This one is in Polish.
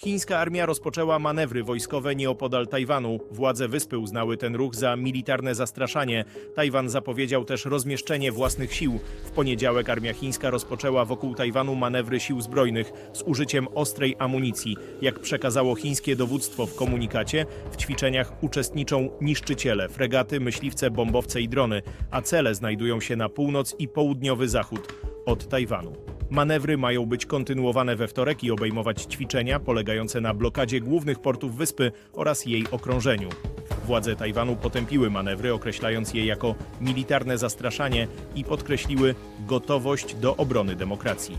Chińska armia rozpoczęła manewry wojskowe nieopodal Tajwanu. Władze wyspy uznały ten ruch za militarne zastraszanie. Tajwan zapowiedział też rozmieszczenie własnych sił. W poniedziałek armia chińska rozpoczęła wokół Tajwanu manewry sił zbrojnych z użyciem ostrej amunicji. Jak przekazało chińskie dowództwo w komunikacie, w ćwiczeniach uczestniczą niszczyciele, fregaty, myśliwce, bombowce i drony, a cele znajdują się na północ i południowy zachód od Tajwanu. Manewry mają być kontynuowane we wtorek i obejmować ćwiczenia polegające na blokadzie głównych portów wyspy oraz jej okrążeniu. Władze Tajwanu potępiły manewry, określając je jako militarne zastraszanie i podkreśliły gotowość do obrony demokracji.